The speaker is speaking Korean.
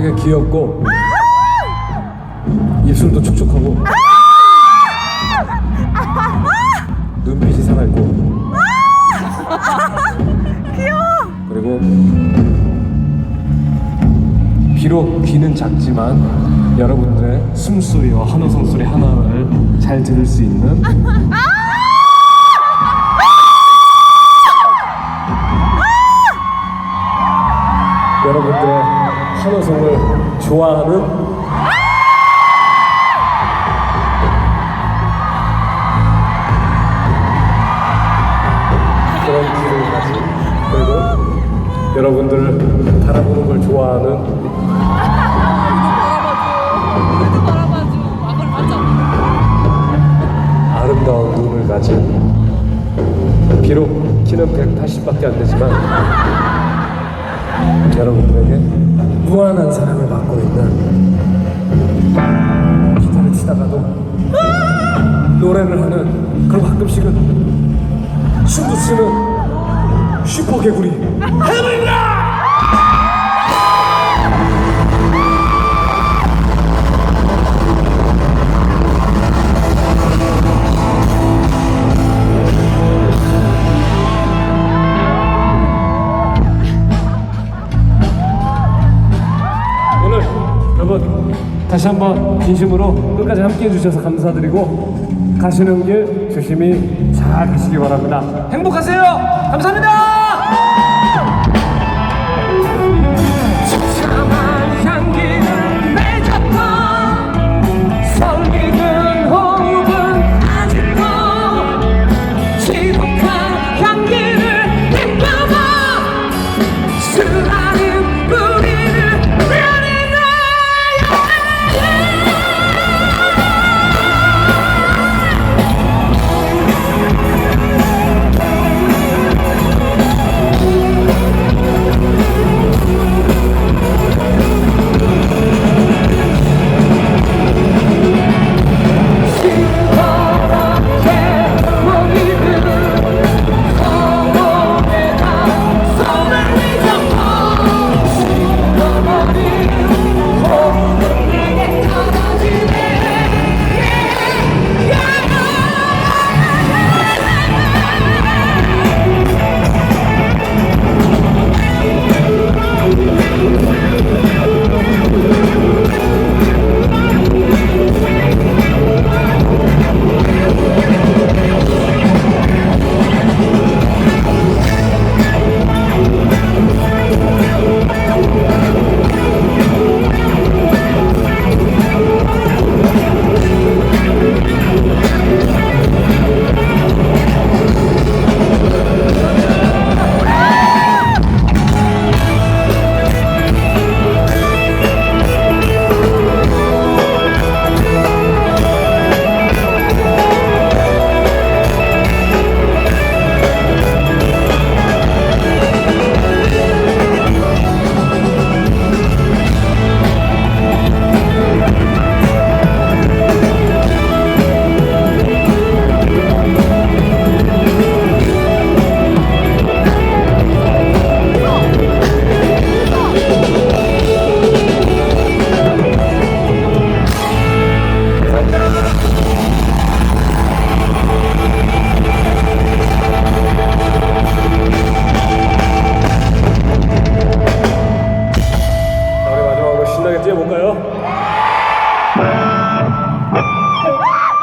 되게 귀엽고 입술도 촉촉하고 눈빛이 살아있고 귀여워. 그리고 비록 귀는 작지만 여러분들의 숨소리와 환호성 소리 하나를 잘 들을 수 있는 여러분들의 환호성을 좋아하는 그런 귀를 가진 그리고 여러분들을 바라보는 걸 좋아하는. 아름다운 눈을 가진 비록 키는 180밖에 안 되지만 여러분들에게 무한한 사랑을 받고 있는 기타를 치다가도 노래를 하는 그리고 가끔씩은 춤도 추는 슈퍼 개구리 해물이다! 여러분 다시 한번 진심으로 끝까지 함께 해 주셔서 감사드리고 가시는 길 조심히 잘 가시기 바랍니다. 행복하세요. 감사합니다.